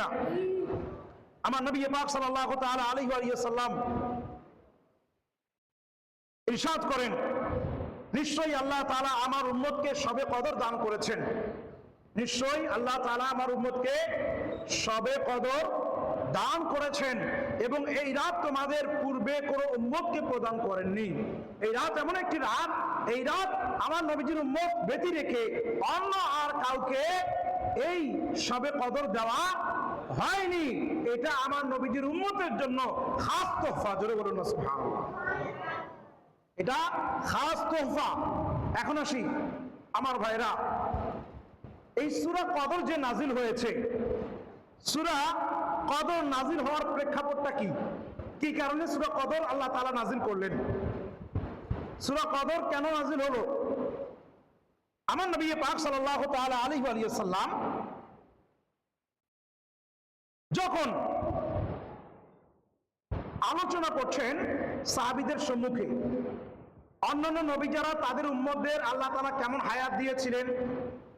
না। আমার নবী পাক ওয়া সাল্লাম ইরশাদ করেন, নিশ্চয়ই আল্লাহ তাআলা আমার সবে কদর দান করেছেন। নিশ্চয়ই আল্লাহ তাআলা আমার সবে কদর দান করেছেন এবং এই রাত তোমাদের পূর্বে কোনো উম্মতকে প্রদান করেননি। এই রাত এমন একটি রাত, এই রাত আমার নবীজির উম্মত ব্যতি রেখে অন্য আর কাউকে এই সবে কদর দেওয়া হয়নি। এটা আমার নবীজির উম্মতের জন্য খাস তোহফা। জোরে বলুন এটা খাস তোহফা। এখন আসি আমার ভাইরা, এই সুরা কদর যে নাজিল হয়েছে, সুরা কদর নাজিল হওয়ার প্রেক্ষাপটটা কি? কি কারণে সুরা কদর আল্লাহ তালা নাজিল করলেন? সুরা কদর কেন নাজিল হলো? আমার নবী পাক তাআলা আলাইহি ওয়া সাল্লাম যখন আলোচনা করছেন সাহাবিদের সম্মুখে, অন্যান্য নবী যারা তাদের উম্মতদের আল্লাহ তারা কেমন হায়াত দিয়েছিলেন,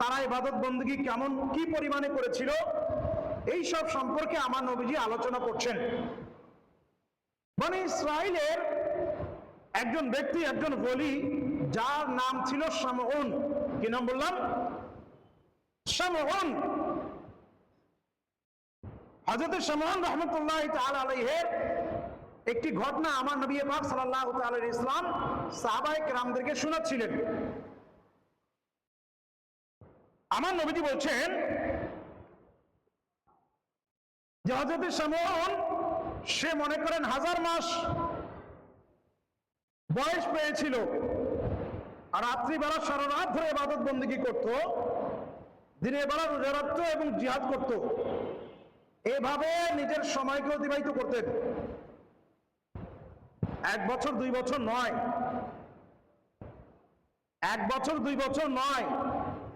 তারা ইবাদত বন্দী কেমন, কি পরিমাণে করেছিল, এই সব সম্পর্কে আমার নবীজি আলোচনা করছেন। মানে ইসরায়েলের একজন ব্যক্তি, একজন বলি যার নাম ছিল শামউন। কি নাম বললাম? শামউন। হযরত শামউন রহমতুল্লাহ একটি ঘটনা আমার নবী পাক তাআলা ইসলাম সাহাবায়ে কেরামদেরকে শোনাচ্ছিলেন। আমার নবীজি বলছেন যে হজরত শামউন সে মনে করেন হাজার মাস বয়স পেয়েছিল আর রাত্রিবেলা সারা রাত ধরে ইবাদত বন্দিগি করত, দিনের বেলা রোজা রাখত এবং জিহাদ করত। এভাবে নিজের সময়কে অতিবাহিত করতেন। এক বছর, দুই বছর নয়। এক বছর, দুই বছর নয়।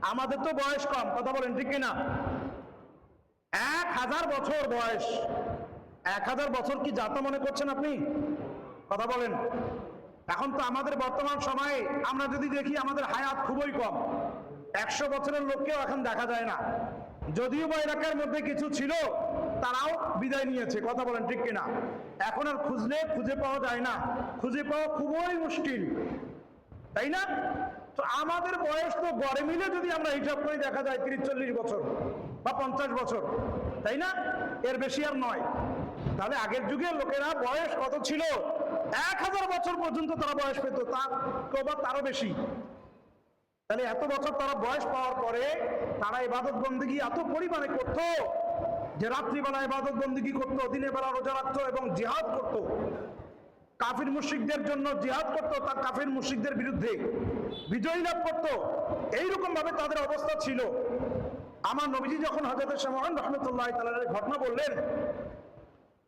আমাদের তো বয়স কম, কথা বলেন ঠিক কিনা? এক হাজার বছর বয়স। এক হাজার বছর কি যাতা মনে করছেন আপনি? কথা বলেন। এখন তো আমাদের বর্তমান সময়ে আমরা যদি দেখি আমাদের হায়াত খুবই কম। একশো বছরের লোককেও এখন দেখা যায় না। যদিও বা এলাকার মধ্যে কিছু ছিল, তারাও বিদায় নিয়েছে। কথা বলেন ঠিক কিনা? এখন আর খুঁজলে খুঁজে পাওয়া যায় না। খুঁজে পাওয়া খুবই মুশকিল, তাই না? তো আমাদের বয়স তো গড়ে মিলে যদি আমরা হিসাব করে, দেখা যায় তিরিশ, চল্লিশ বছর বা পঞ্চাশ বছর, তাই না? এর বেশি আর নয়। তাহলে আগের যুগের লোকেরা বয়স কত ছিল? এক হাজার বছর পর্যন্ত তারা বয়স পেত, তা কেউ বা তারও বেশি। তাহলে এত বছর তারা বয়স পাওয়ার পরে তারা ইবাদত বন্দিগি এত পরিমাণে করত যে রাত্রিবেলা ইবাদত বন্দিগি করতো, দিনের বেলা রোজা রাখতো এবং জিহাদ করত। কাফির মুশিকদের জন্য জিহাদ করত তার কাফির মুশিকদের বিরুদ্ধে বিজয়ী লাভ করত। এইরকম ভাবে তাদের অবস্থা ছিল। আমার নবীজি যখন হজরত শামন রহমতুল্লাহ তালের ঘটনা বললেন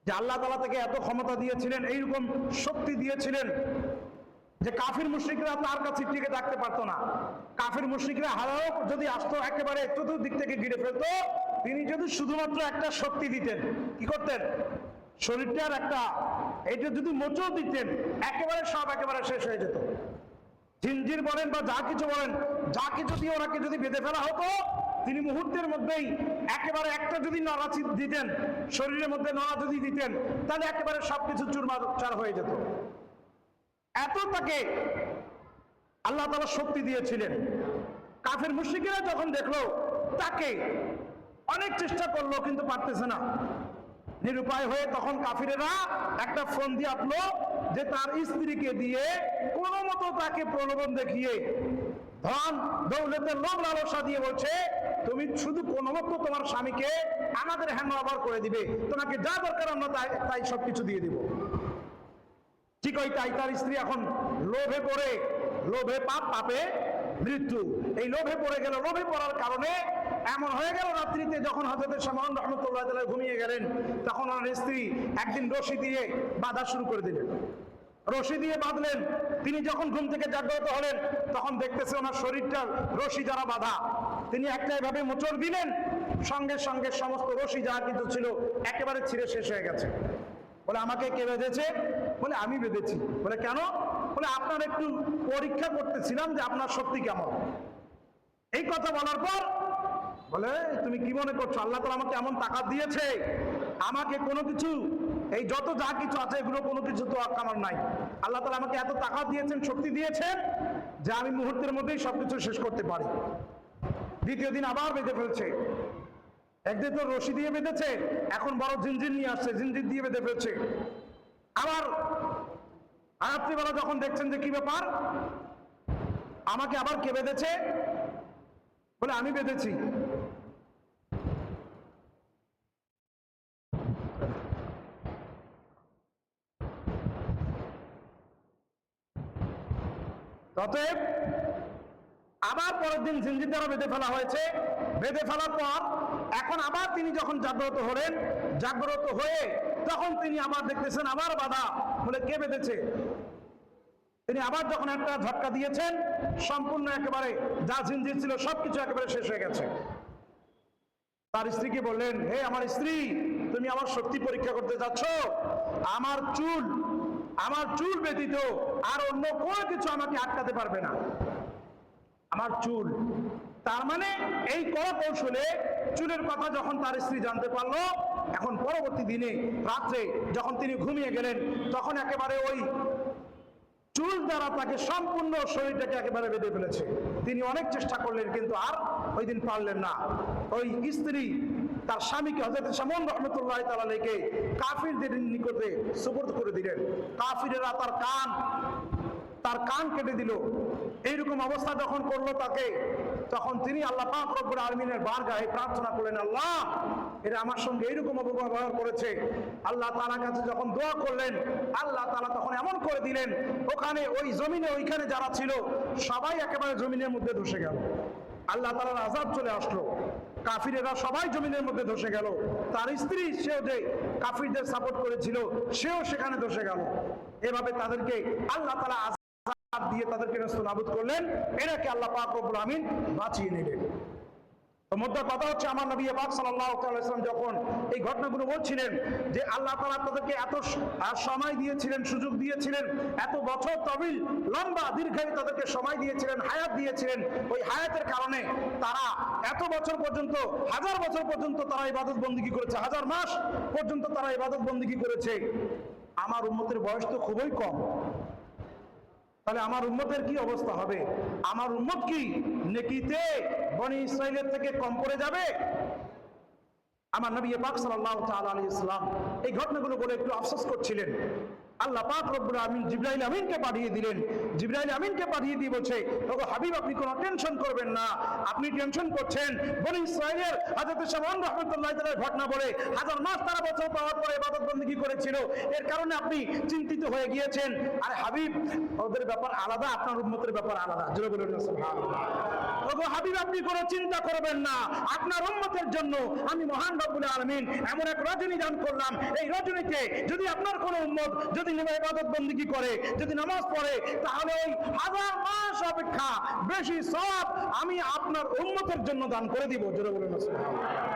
যে আল্লাহ তালা থেকে এত ক্ষমতা দিয়েছিলেন, এইরকম শক্তি দিয়েছিলেন যে কাফির মুশ্রিকরা তার কাছে টিকে থাকতে পারতো না। কাফির মুশ্রিকরা হারাও, যদি আসতো একেবারে চতুর্দিক থেকে ঘিরে ফেলতো, তিনি যদি শুধুমাত্র একটা শক্তি দিতেন, কি করতেন? শরীরটার একটা এটা যদি মোচও দিতেন, একেবারে সব একেবারে শেষ হয়ে যেত। জিনজির বলেন বা যা কিছু বলেন, যা কিছু দিয়ে ওনাকে যদি বেঁধে ফেলা হতো, তিনি মুহূর্তের মধ্যেই একেবারে একটা যদি নড়া দিতেন, শরীরের মধ্যে নড়া যদি দিতেন, তাহলে একেবারে সবকিছু চুরমাচার হয়ে যেত। এত তাকে আল্লাহ তালা শক্তি দিয়েছিলেন। কাফের মুশ্রিকেরা যখন দেখল, তাকে অনেক চেষ্টা করল, কিন্তু পারতেছে না। নিরুপায় হয়ে তখন কাফিরেরা একটা ফোন দিয়ে আপলো যে তার স্ত্রীকে দিয়ে কোনো মতো তাকে প্রলোভন দেখিয়ে ধন, দৌলতের লোভ লালসা দিয়ে বলছে, তুমি শুধু কোনো মতো তোমার স্বামীকে আমাদের হ্যান্ড করে দিবে। তোমাকে যা দরকার আমরা তাই তাই সবকিছু দিয়ে দিব। ঠিক ওই তাই তার স্ত্রী এখন লোভে পড়ে, লোভে পাপ, পাপে মৃত্যু। এই লোভে পড়ে গেল, লোভে পড়ার কারণে এমন হয়ে গেল রাত্রিতে যখন হজরতের সামান রহমতুল্লাহ তাআলা ঘুমিয়ে গেলেন, তখন ওনার স্ত্রী একদিন রশি দিয়ে বাঁধা শুরু করে দিলেন। রশি দিয়ে বাঁধলেন। তিনি যখন ঘুম থেকে জাগ্রত হলেন, তখন দেখতেছে ওনার শরীরটার রশি যারা বাঁধা। তিনি একটা এভাবে মোচড় দিলেন, সঙ্গে সঙ্গে সমস্ত রশি যা কিছু ছিল একেবারে ছিঁড়ে শেষ হয়ে গেছে। বলে, আমাকে কে বেঁধেছে? বলে, আমি বেঁধেছি। বলে, কেন? বলে, আপনার একটু পরীক্ষা করতেছিলাম যে আপনার শক্তি কেমন। এই কথা বলার পর বলে তুমি কি মনে করছ? আল্লাহ তালা আমাকে এমন টাকা দিয়েছে। আমাকে কোনো কিছু, এই যত যা কিছু আছে এগুলো কোনো কিছু তো আমার নাই। আল্লাহ তালা আমাকে এত টাকা দিয়েছেন, শক্তি দিয়েছেন যে আমি মুহূর্তের মধ্যেই সবকিছু শেষ করতে পারি। দ্বিতীয় দিন আবার বেঁধে ফেলছে। একদিন তো রশি দিয়ে বেঁধেছে, এখন বড় জিনজিন নিয়ে আসছে, জিনজিন দিয়ে বেঁধে ফেলছে। আবার রাত্রিবেলা যখন দেখছেন যে কি ব্যাপার, আমাকে আবার কে বেঁধেছে? বলে, আমি বেঁধেছি। অতএব, আবার পরের দিন জিঞ্জির দ্বারা বেঁধে ফেলা হয়েছে। বেঁধে ফেলার পর এখন আবার তিনি যখন জাগ্রত হলেন, জাগ্রত হয়ে তখন তিনি আবার দেখতেছেন আবার বাধা। বলে কে বেঁধেছে? তিনি আবার যখন একটা ঝটকা দিয়েছেন, সম্পূর্ণ একেবারে যা জিঞ্জির ছিল সবকিছু একেবারে শেষ হয়ে গেছে। তার স্ত্রীকে বললেন, হে আমার স্ত্রী, তুমি আমার শক্তি পরীক্ষা করতে যাচ্ছ। আমার চুল আমার চুল ব্যতীত আর অন্য কোনো কিছু আমাকে আটকাতে পারবে না। আমার চুল। তার মানে এই কড়া কৌশলে চুলের কথা যখন তার স্ত্রী জানতে পারল, এখন পরবর্তী দিনে, রাত্রে যখন তিনি ঘুমিয়ে গেলেন, তখন একেবারে ওই চুল দ্বারা তাকে সম্পূর্ণ শরীরটাকে একেবারে বেঁধে ফেলেছে। তিনি অনেক চেষ্টা করলেন, কিন্তু আর ওই দিন পারলেন না। ওই স্ত্রী তার স্বামীকে হজরত সামন রহমতুল্লাহ তালাকে কাফিরদের নিকটে সুপর্দ করে দিলেন। কাফিরেরা তার কান তার কান কেটে দিল। এইরকম অবস্থা যখন করল তাকে তখন তিনি আল্লাহ পাক আলমিনের বারগাহে প্রার্থনা করলেন, আল্লাহ, এরা আমার সঙ্গে এইরকম অপব্যবহার করেছে। আল্লাহ তালার কাছে যখন দোয়া করলেন, আল্লাহ তালা তখন এমন করে দিলেন, ওখানে, ওই জমিনে, ওইখানে যারা ছিল, সবাই একেবারে জমিনের মধ্যে ধসে গেল। আল্লাহ তালার আজাব চলে আসলো। কাফিরেরা সবাই জমিনের মধ্যে ধসে গেল। তার স্ত্রী সেও যে কাফিরদের সাপোর্ট করেছিল, সেও সেখানে ধসে গেল। এভাবে তাদেরকে আল্লাহ তালা আজাব দিয়ে তাদেরকে নাবুদ করলেন, এনাকে আল্লাহ পাক আমিন বাঁচিয়ে নিলেন। তো মধ্যে কথা হচ্ছে, আমার নবী পাক ইসলাম যখন এই ঘটনাগুলো বলছিলেন, যে আল্লাহ তাআলা তাদেরকে এত সময় দিয়েছিলেন, সুযোগ দিয়েছিলেন, এত বছর তবিল, লম্বা, দীর্ঘায়ু তাদেরকে সময় দিয়েছিলেন, হায়াত দিয়েছিলেন, ওই হায়াতের কারণে তারা এত বছর পর্যন্ত, হাজার বছর পর্যন্ত তারা ইবাদত বন্দিগি করেছে, হাজার মাস পর্যন্ত তারা ইবাদত বন্দিগি করেছে। আমার উম্মতের বয়স তো খুবই কম। তাহলে আমার উম্মতের কি অবস্থা হবে? আমার উম্মত কি নেকিতে বনি ইসরায়েলের থেকে কম পড়ে যাবে? আমার নবী পাক সাল আলী ইসলাম এই ঘটনাগুলো বলে একটু আফসোস করছিলেন। আল্লাহ পাক রব্বুল আমিন জিব্রাইল আমিনকে পাঠিয়ে দিলেন। জিব্রাইল আমিনকে পাঠিয়ে দিয়ে বলছে, ওগো হাবিব, আপনি কোনো টেনশন করবেন না। আপনি টেনশন করছেন। বলে ইসরায়েলের হাজাতে সামান রহমতুল্লাহ তালার ঘটনা বলে হাজার মাস তারা বছর পাওয়ার পরে ইবাদত বন্দী করেছিল। এর কারণে আপনি চিন্তিত হয়ে গিয়েছেন। আর হাবিব, ওদের ব্যাপার আলাদা, আপনার উন্মতের ব্যাপার আলাদা। জোরে বলুন ওগো হাবিব, আপনি কোনো চিন্তা করবেন না। আপনার উন্মতের জন্য আমি মহান রব্বুল আলমিন এমন এক রজনী দান করলাম। এই রজনীতে যদি আপনার কোনো উন্মত যদি ইবাদত বন্দিগি করে? যদি নামাজ পড়ে, তাহলে হাজার মাস অপেক্ষা বেশি সব আমি আপনার উন্নতের জন্য দান করে দিব। জোরে বলে না, সুবহানাল্লাহ।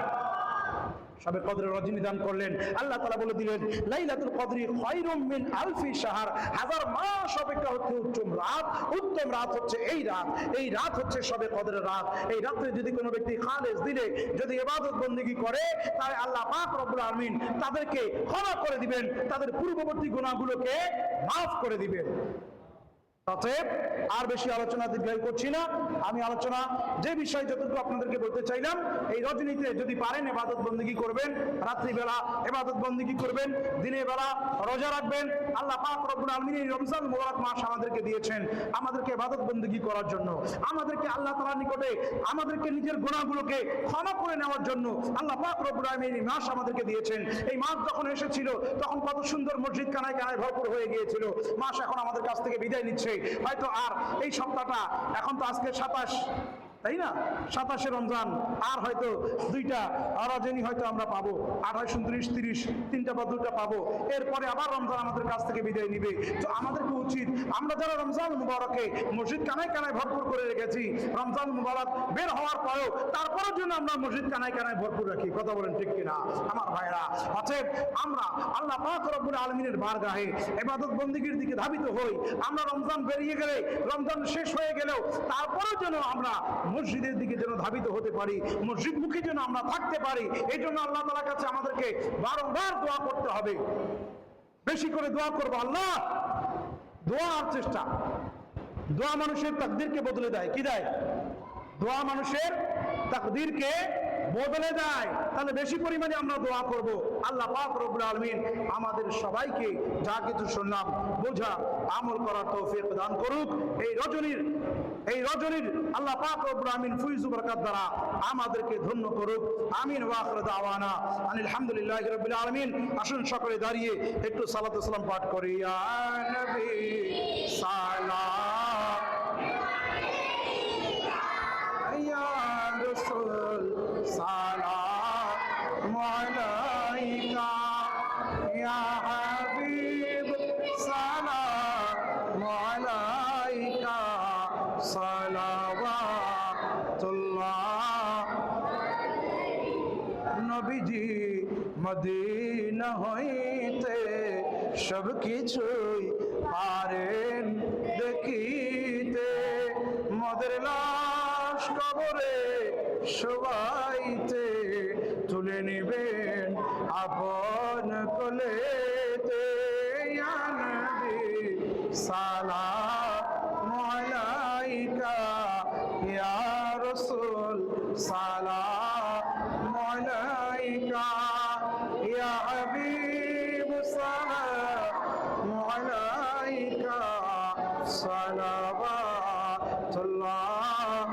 সবে কদরের রজনী দান করলেন। আল্লাহ তালা বলে দিলেন, লাইলাতুল কদরি খয়রুম মিন আলফি শাহর। হাজার মাস অপেক্ষা হচ্ছে উত্তম রাত। উত্তম রাত হচ্ছে এই রাত। এই রাত হচ্ছে সবে কদরের রাত। এই রাত্রে যদি কোনো ব্যক্তি খালেজ দিলে, যদি ইবাদত বন্দিগি করে, তাহলে আল্লাহ পাক রব্বুল আলামিন তাদেরকে ক্ষমা করে দিবেন। তাদের পূর্ববর্তী গুণাগুলোকে মাফ করে দিবেন। অতএব আর বেশি আলোচনা দীর্ঘায়ু করছি না। আমি আলোচনা যে বিষয় যতটুকু আপনাদেরকে বলতে চাইলাম, এই রজনীতে যদি পারেন এবাদত বন্দিগি করবেন, রাত্রিবেলা এবাদত বন্দিগি করবেন, দিনের বেলা রোজা রাখবেন। আল্লাহ পাক রব্বুল আলমিন এই রমজান মোবারক মাস আমাদেরকে দিয়েছেন আমাদেরকে এবাদত বন্দিগি করার জন্য। আমাদেরকে আল্লাহ তাআলার নিকটে, আমাদেরকে নিজের গুনাহগুলোকে ক্ষমা করে নেওয়ার জন্য আল্লাহ পাক রব্বুল আলমিন এই মাস আমাদেরকে দিয়েছেন। এই মাস যখন এসেছিল, তখন কত সুন্দর মসজিদ কানায় কানায় ভরপুর হয়ে গিয়েছিল। মাস এখন আমাদের কাছ থেকে বিদায় নিচ্ছে। হয়তো আর এই সপ্তাহটা এখন তো আজকে সাতাশ। তাই না? সাতাশে রমজান, আর হয়তো দুইটা রজনী হয়তো আমরা পাবো। আঠাশ, উনত্রিশ, তিরিশ, তিনটা বা দুটা পাবো। এরপরে আবার রমজান আমাদের কাছ থেকে বিদায় নিবে। তো আমাদেরকে উচিত, আমরা যারা রমজান মুবারকে মসজিদ কানায় কানায় ভরপুর করে রেখেছি, রমজান মুবারক বের হওয়ার পরেও তারপরের জন্য আমরা মসজিদ কানায় কানায় ভরপুর রাখি। কথা বলেন ঠিক কিনা? আমার ভাইরা অতএব আমরা আল্লাহ পাক আলমিনের বারগাহে এবাদত বন্দিগির দিকে ধাবিত হই। আমরা রমজান বেরিয়ে গেলে, রমজান শেষ হয়ে গেলেও তারপরেও যেন আমরা মসজিদের দিকে যেন ধাবিত হতে পারি, মসজিদ মুখী যেন আমরা থাকতে পারি, এই জন্য আল্লাহ তালার কাছে আমাদেরকে বারংবার দোয়া করতে হবে। বেশি করে দোয়া করব, আল্লাহ! দোয়া আর চেষ্টা। দোয়া মানুষের তাকদিরকে বদলে দেয়, কি দেয়? দোয়া মানুষের তাকদিরকে বদলে দেয়। তাহলে বেশি পরিমাণে আমরা দোয়া করব। আল্লাহ পাক আলামিন আমাদের সবাইকে যা কিছু শুনলাম, বোঝা, আমল করার তৌফিক দান করুক। এই রজনীর এই রজনীর আল্লাহ পাক আলামিন ফুইজু দ্বারা আমাদেরকে ধন্য করুক। আমিন ওয়া আখরা আনিল হামদুলিল্লাহি রাব্বিল আলামিন। আসুন সকলে দাঁড়িয়ে একটু সালাত সালাম পাঠ করি। সালাম। মদিনা হইতে সব কিছুই পারেন দেখিতে। মদের লাশ কবরে সবাইতে তুলে নিবেন আপন কোলেতে। নবী সালাম আলাইকা ইয়া রাসূল, সালাম صلوات الله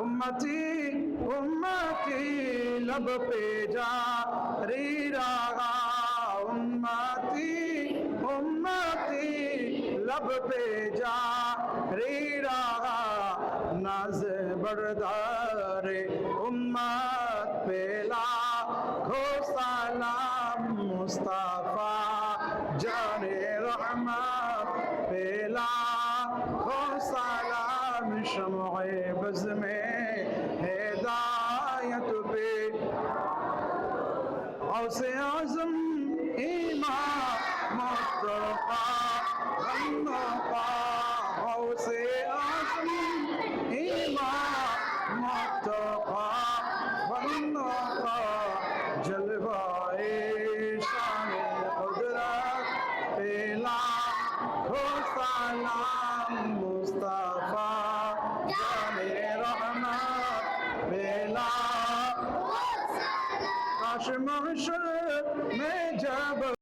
امتی امتی لب پہ جاری رہا امتی امتی لب پہ جاری رہا ناز بردار امت پیلا کھو سلام مصطفیٰ جان رحمت বেলা। ও সালাম সময় বজমে হেদায়ত বে औसे आजम